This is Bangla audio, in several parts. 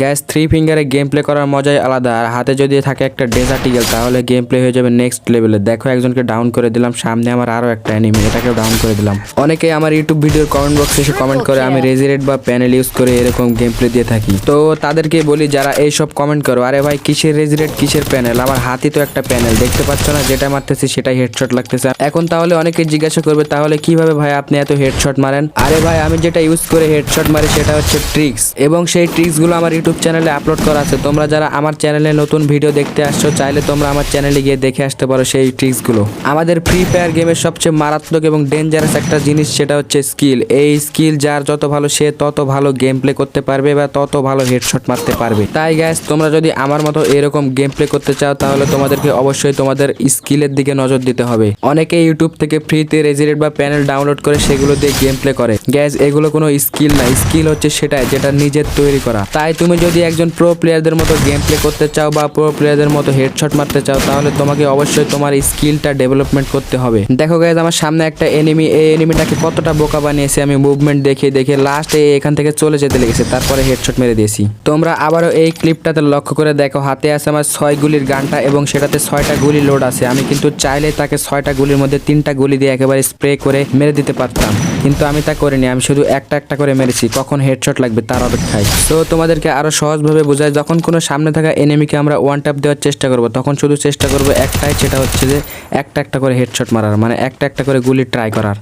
গ্যাস থ্রি ফিঙ্গারে গেম প্লে করার মজাই আলাদা। আর হাতে যদি থাকে একটা ডেজার্ট ইগেল তাহলে গেম প্লে হয়ে যাবে নেক্সট লেভেলে দেখো, একজনকে ডাউন করে দিলাম, সামনে আমার আরও একটা এনিমি এটাকেও ডাউন করে দিলাম। অনেকে আমার ইউটিউব ভিডিওর কমেন্ট বক্সে এসে কমেন্ট করে, আমি রেজিরেট বা প্যানেল ইউজ করে এরকম গেম প্লে দিয়ে থাকি। তো তাদেরকে বলি, যারা এইসব কমেন্ট করো, আরে ভাই, কিসের রেজিরেট কিসের প্যানেল আমার হাতে তো একটা প্যানেল দেখতে পাচ্ছ না? যেটা মারতেছি, সেটাই হেডশট লাগতেছে। এখন তাহলে অনেকে জিজ্ঞাসা করবে, তাহলে কীভাবে ভাই আপনি এত হেডশট মারেন? আরে ভাই, আমি যেটা ইউজ করে হেডশট মারি, সেটা হচ্ছে ট্রিক্স এবং সেই ট্রিক্সগুলো আমার ইউটিউব চ্যানেলে আপলোড করা আছে। তোমরা যারা আমার চ্যানেলে নতুন ভিডিও দেখতে আসছো, চাইলে তোমরা আমার চ্যানেলে গিয়ে দেখে আসতে পারো সেই ট্রিক্সগুলো আমাদের ফ্রি ফায়ার গেমের সবচেয়ে মারাত্মক এবং ডেঞ্জারাস একটা জিনিস সেটা হচ্ছে স্কিল এই স্কিল যার যত ভালো সে তত ভালো গেম প্লে করতে পারবে বা তত ভালো হেডশট মারতে পারবে। তাই গ্যাস তোমরা যদি আমার মতো এরকম গেম প্লে করতে চাও, তাহলে তোমাদেরকে অবশ্যই তোমাদের স্কিলের দিকে নজর দিতে হবে। অনেকে ইউটিউব থেকে ফ্রিতে রেজিরেট বা প্যানেল ডাউনলোড করে সেগুলো দিয়ে গেম প্লে করে। গ্যাস এগুলো কোনো স্কিল না। স্কিল হচ্ছে সেটাই, যেটা নিজের তৈরি করা। তাই তুমি যদি একজন প্রো প্লেয়ারদের মতো গেম প্লে করতে চাও বা প্রো প্লেয়ারদের মতো হেডশট মারতে চাও, তাহলে তোমাকে অবশ্যই তোমার স্কিলটা ডেভেলপমেন্ট করতে হবে। দেখো গ্যাস আমার সামনে একটা এনিমি এই এনিমিটাকে কতটা বোকা বানিয়েছে, আমি মুভমেন্ট দেখে দেখে লাস্টে এখান থেকে চলে যেতে লেগেছে, তারপরে হেডশট মেরে দিয়েছি। তোমরা আবারও এই ক্লিপটাতে লক্ষ্য করে দেখো, হাতে আছে আমার ছয় গুলির গানটা এবং সেটাতে ছয়টা গুলি লোড আছে। আমি কিন্তু চাইলে তাকে ছয়টা গুলির মধ্যে তিনটা গুলি দিয়ে একেবারে স্প্রে করে মেরে দিতে পারতাম। কিন্তু আমি তা করিনি, আমি শুধু একটা একটা করে মেরেছি, কখন হেডশট লাগবে তার অপেক্ষায়। তো তোমাদেরকে আরও সহজভাবে বোঝায় যখন কোনো সামনে থাকা এনিমিকে আমরা ওয়ান ট্যাপ দেওয়ার চেষ্টা করব, তখন শুধু চেষ্টা করব একটাই, সেটা হচ্ছে যে একটা একটা করে হেডশট মারার মানে একটা একটা করে গুলি ট্রাই করার।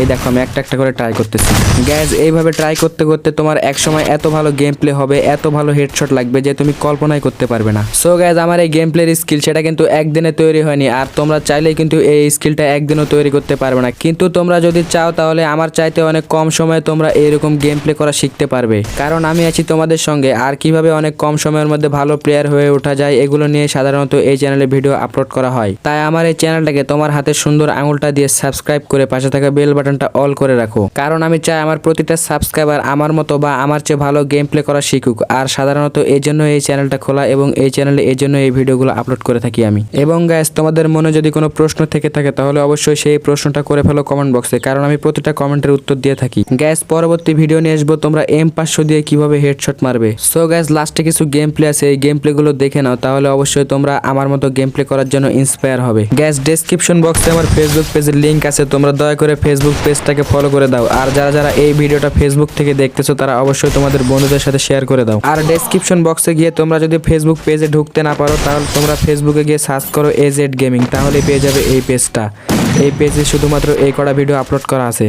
এই দেখো, আমি একটা একটা করে ট্রাই করতেছি। গ্যাস এইভাবে ট্রাই করতে করতে তোমার এক সময় এত ভালো গেম প্লে হবে, এত ভালো হেডশট লাগবে যে তুমি কল্পনাই করতে পারবে না। সো গ্যাস আমার এই গেম প্লের স্কিল সেটা কিন্তু একদিনে তৈরি হয়নি, আর তোমরা চাইলেই কিন্তু এই স্কিলটা একদিনও তৈরি করতে পারবে না। কিন্তু তোমরা যদি চাও, তাহলে আমার চাইতে অনেক কম সময়ে তোমরা এরকম গেম প্লে করা শিখতে পারবে। কারণ আমি আছি তোমাদের সঙ্গে, আর কীভাবে অনেক কম সময়ের মধ্যে ভালো প্লেয়ার হয়ে ওঠা যায়, এগুলো নিয়ে সাধারণত এই চ্যানেলে ভিডিও আপলোড করা হয়। তাই আমার এই চ্যানেলটাকে তোমার হাতে সুন্দর আঙুলটা দিয়ে সাবস্ক্রাইব করে পাশে থাকা বেল বাটনটা অল করে রাখো। কারণ আমি চাই আমার প্রতিটা সাবস্ক্রাইবার আমার মতো বা আমার চেয়ে ভালো গেম প্লে করা শিখুক। আর সাধারণত এই জন্য এই চ্যানেলটা খোলা এবং এই চ্যানেলে এই জন্য এই ভিডিওগুলো আপলোড করে থাকি আমি। এবং গ্যাস তোমাদের মনে যদি কোনো প্রশ্ন থেকে থাকে, তাহলে অবশ্যই সেই প্রশ্নটা করে ফেলো কমেন্ট বক্সে কারণ আমি প্রতিটা কমেন্টের উত্তর দিয়ে থাকি। গ্যাস পরবর্তী ভিডিও নিয়ে আসব, তোমরা এম পাঁচশো দিয়ে কীভাবে হেডশট মারবে? সো গ্যাস লাস্টে কিছু গেম প্লে আছে, এই গেম প্লেগুলো দেখে নাও, তাহলে অবশ্যই তোমরা আমার মতো গেম প্লে করার জন্য ইন্সপায়ার হবে। গ্যাস ডেসক্রিপশন বক্সে আমার ফেসবুক পেজের লিঙ্ক আছে, তোমরা দয়া করে ফেসবুক পেজটাকে ফলো করে দাও। আর যারা যারা এই ভিডিওটা ফেসবুক থেকে দেখতেছো, তারা অবশ্যই তোমাদের বন্ধুদের সাথে শেয়ার করে দাও। আর ডেসক্রিপশন বক্সে গিয়ে তোমরা যদি ফেসবুক পেজে ঢুকতে না পারো, তাহলে তোমরা ফেসবুকে গিয়ে সার্চ করো এজেড গেমিং তাহলে পেয়ে যাবে এই পেজটা এই পেজে শুধুমাত্র এই কটা ভিডিও আপলোড করা আছে।